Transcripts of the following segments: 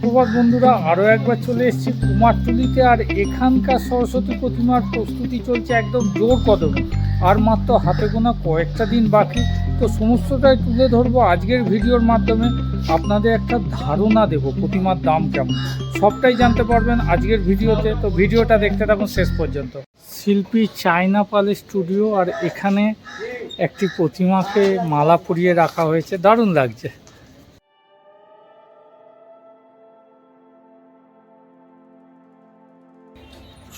সুপ্রভাত বন্ধুরা আরও একবার চলে এসেছি কুমারটুলিতে, আর এখানকার সরস্বতী প্রতিমার প্রস্তুতি চলছে একদম জোর কদমে। আর মাত্র হাতে গোনা কয়েকটা দিন বাকি, তো সমস্তটাই তুলে ধরবো আজকের ভিডিওর মাধ্যমে। আপনাদের একটা ধারণা দেব প্রতিমার দাম কেমন। সবটাই জানতে পারবেন আজকের ভিডিওতে। তো ভিডিওটা দেখতে থাকুন শেষ পর্যন্ত। শিল্পী চায়না পালের স্টুডিও, আর এখানে একটি প্রতিমাকে মালা পরিয়ে রাখা হয়েছে। দারুণ লাগছে।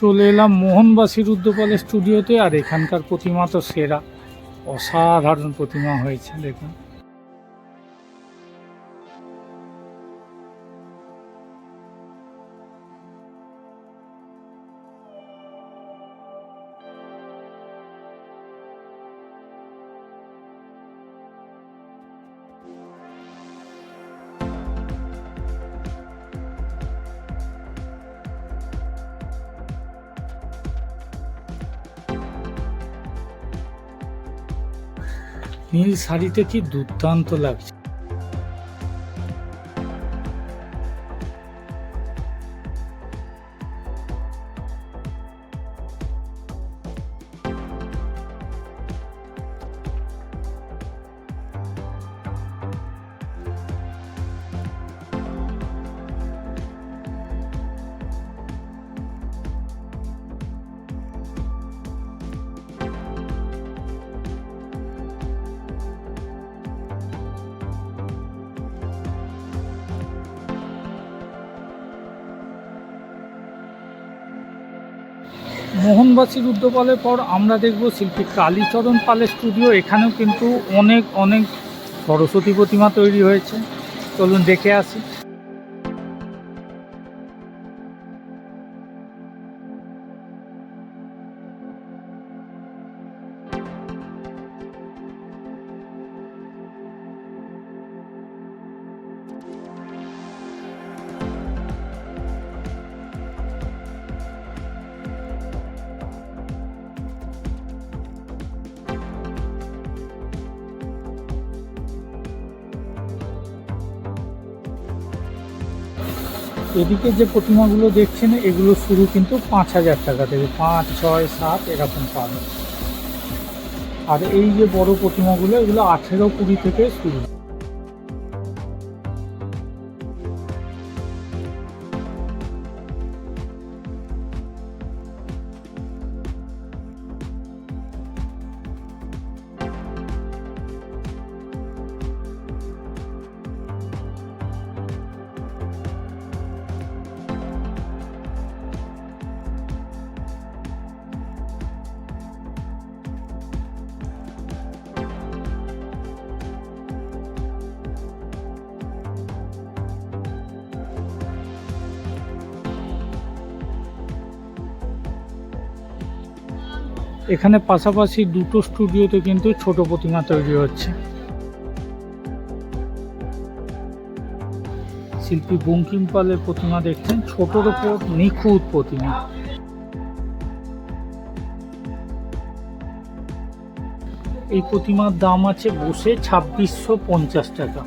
চলে এলাম মোহনবাসীর রুদ্রপালের স্টুডিওতে আর এখানকার প্রতিমা তো সেরা। অসাধারণ প্রতিমা হয়েছে দেখুন। নীল শাড়িতে কি দুর্দান্ত লাগছে? মোহনবাসী রুদ্রপালের পর আমরা দেখব শিল্পী কালীচরণ পালের স্টুডিও। এখানেও কিন্তু অনেক অনেক সরস্বতী প্রতিমা তৈরি হয়েছে। চলুন দেখে আসি। এদিকে যে প্রতিমাগুলো দেখছেন, এগুলো শুরু কিন্তু পাঁচ হাজার টাকা থেকে, পাঁচ, ছয়, সাত এরকম পাবেন আর এই যে বড় প্রতিমাগুলো, এগুলো আঠেরো কুড়ি থেকে শুরু। এখানে পাশাপাশি দুটো স্টুডিওতে কিন্তু ছোট প্রতিমা তৈরি হচ্ছে। শিল্পী বঙ্কিম পালের প্রতিমা দেখছেন, ছোটর ওপর নিখুঁত প্রতিমা। এই প্রতিমার দাম আছে বসে ছাব্বিশশো পঞ্চাশ টাকা।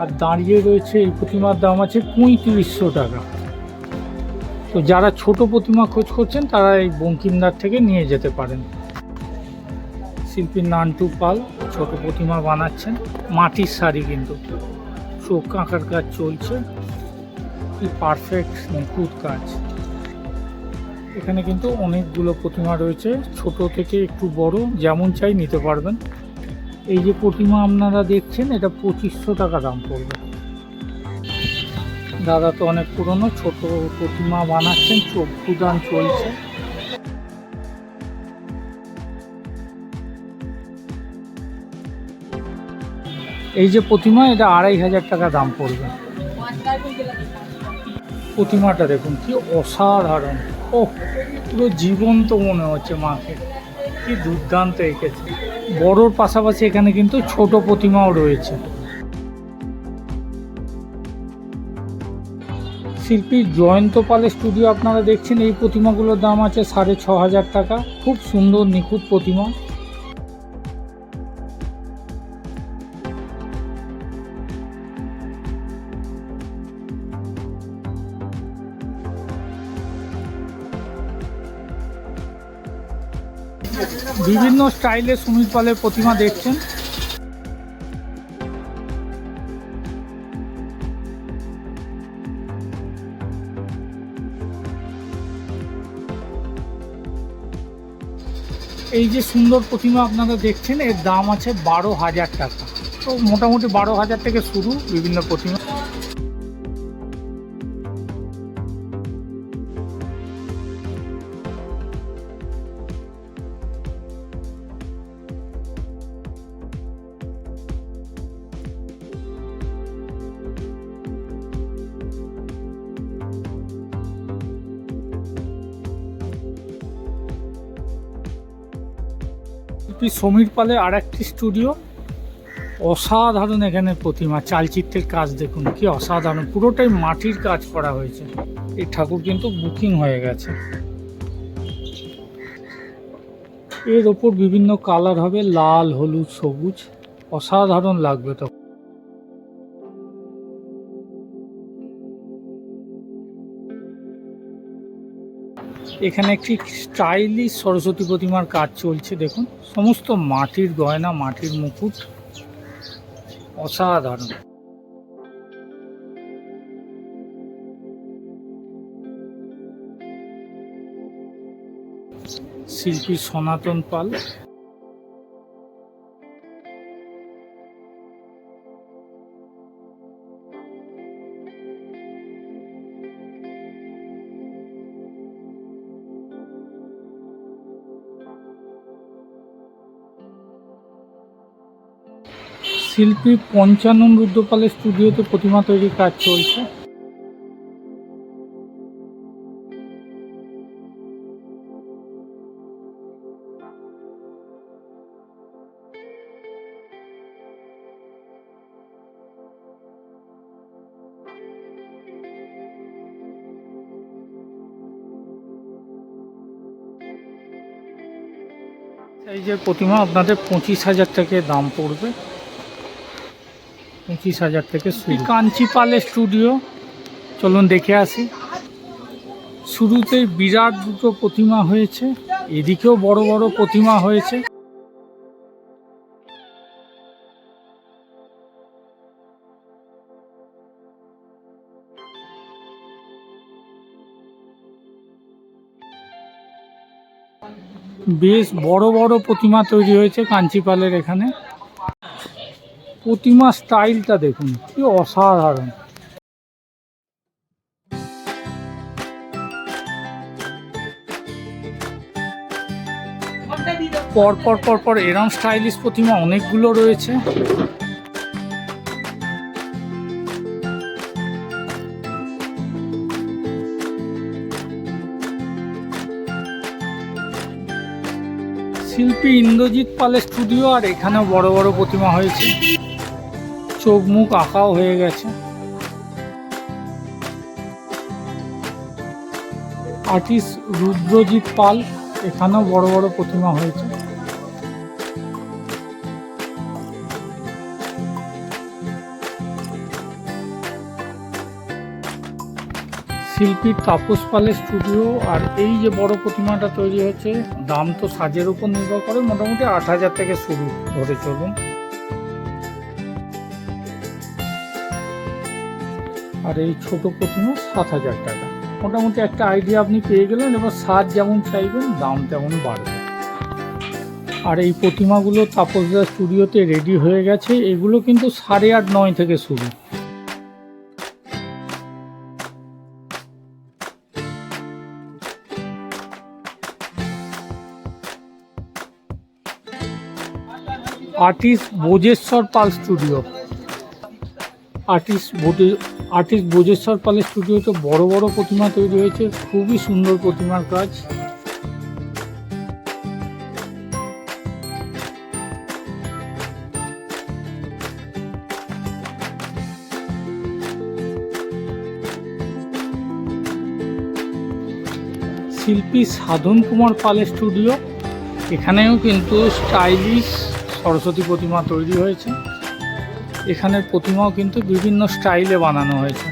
আর দাঁড়িয়ে রয়েছে এই প্রতিমার দাম আছে পঁয়ত্রিশশো টাকা। তো যারা ছোট প্রতিমা খোঁজ করছেন, তারা এই বঙ্কিমদার থেকে নিয়ে যেতে পারেন। শিল্পী নান্টু পাল ছোট প্রতিমা বানাচ্ছেন। মাটির শাড়ি কিন্তু। চোখ আঁকার কাজ চলছে। কি পারফেক্ট নিখুঁত কাজ। এখানে কিন্তু অনেকগুলো প্রতিমা রয়েছে। ছোট থেকে একটু বড়, যেমন চাই নিতে পারবেন। এই যে প্রতিমা আপনারা দেখছেন, এটা পঁচিশশো টাকা দাম পড়বে। দাদা তো অনেক পুরনো, ছোট প্রতিমা বানাচ্ছেন চক্ষুদান চলছে। এই যে প্রতিমা, এটা আড়াই হাজার টাকা দাম পড়বে। প্রতিমাটা দেখুন, কি অসাধারণ। ও পুরো জীবন্ত মনে হচ্ছে মাকে। কি দুর্দান্ত এঁকেছে। বড়োর পাশাপাশি এখানে কিন্তু ছোট প্রতিমাও রয়েছে। শিল্পী জয়ন্ত পালের স্টুডিও আপনারা দেখছেন, এই প্রতিমাগুলোর দাম আছে সাড়ে ছ হাজার টাকা। খুব সুন্দর, নিখুঁত প্রতিমা। বিভিন্ন স্টাইলে সুমিত পালের প্রতিমা দেখছেন। এই যে সুন্দর প্রতিমা আপনারা দেখছেন, এর দাম আছে বারো হাজার টাকা। তো মোটামুটি বারো হাজার থেকে শুরু বিভিন্ন প্রতিমা। শিল্পী সমীর পালে আর একটি স্টুডিও। অসাধারণ এখানে প্রতিমা, চালচিত্রের কাজ দেখুন, কি অসাধারণ। পুরোটাই মাটির কাজ করা হয়েছে। এই ঠাকুর কিন্তু বুকিং হয়ে গেছে। এর ওপর বিভিন্ন কালার হবে, লাল, হলুদ, সবুজ। অসাধারণ লাগবে তো এখানে একটি স্টাইলিশ সরস্বতী প্রতিমার কাজ চলছে, দেখুন। সমস্ত মাটির গয়না, মাটির মুকুট, অসাধারণ। শিল্পী সনাতন পাল শিল্পী পঞ্চানন রুদ্রপালের স্টুডিওতে প্রতিমা তৈরির কাজ চলছে। এই যে প্রতিমা, আপনাদের পঁচিশ হাজার থেকে দাম পড়বে। পঁচিশ হাজার থেকে কাঞ্চিপালের স্টুডিও চলুন দেখে আসি। শুরুতেই বিরাট দুটো প্রতিমা হয়েছে। এদিকেও বড় বড় প্রতিমা হয়েছে। বেশ বড় বড় প্রতিমা তৈরি হয়েছে কাঞ্চিপালের এখানে। প্রতিমা স্টাইলটা দেখুন, কি অসাধারণ। পর পর পর পর এরম স্টাইলিশ প্রতিমা অনেকগুলো রয়েছে। শিল্পী ইন্দ্রজিৎ পালের স্টুডিও আর এখানেও বড় বড় প্রতিমা হয়েছে। চোখ মুখ আঁকাও হয়ে গেছে। আর্টিস্ট রুদ্রজিৎ পাল এখানেও বড় বড় প্রতিমা হয়েছে। শিল্পী তাপস পালের স্টুডিও আর এই যে বড় প্রতিমাটা তৈরি হয়েছে, দাম তো সাজের উপর নির্ভর করে, মোটামুটি আট হাজার থেকে শুরু ধরে চলুন। আর এই ছোট প্রতিমা সাত হাজার টাকা। মোটামুটি একটা আইডিয়া আপনি পেয়ে গেলেন, এবার সাজ যেমন চাইবেন, দাম তেমন বাড়বে। আর এই প্রতিমাগুলো তাপসদা স্টুডিওতে রেডি হয়ে গেছে, এগুলো কিন্তু সাড়ে আট, নয় থেকে শুরু। Artist Bojeshwar Pal studio. Artist বোধে আর্টিস্ট বোজেশ্বর পালের স্টুডিওতে বড় বড় প্রতিমা তৈরি হয়েছে। খুবই সুন্দর প্রতিমার কাজ। শিল্পী সাধন কুমার পালের স্টুডিও। এখানেও কিন্তু স্টাইলিশ সরস্বতী প্রতিমা তৈরি হয়েছে। এখানের প্রতিমাও কিন্তু বিভিন্ন স্টাইলে বানানো হয়েছে।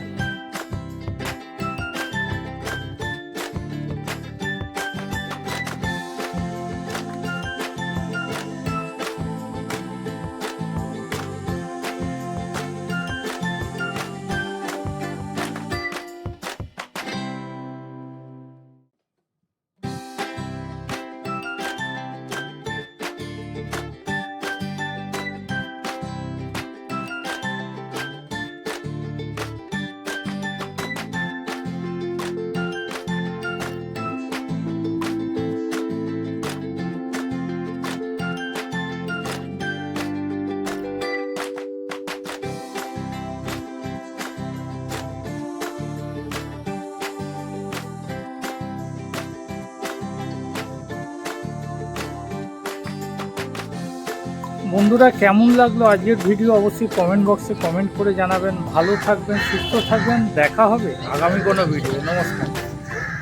বন্ধুরা, কেমন লাগল আজকের ভিডিও অবশ্যই কমেন্ট বক্সে কমেন্ট করে জানাবেন। ভালো থাকবেন, সুস্থ থাকবেন। দেখা হবে আগামী কোনো ভিডিও নমস্কার।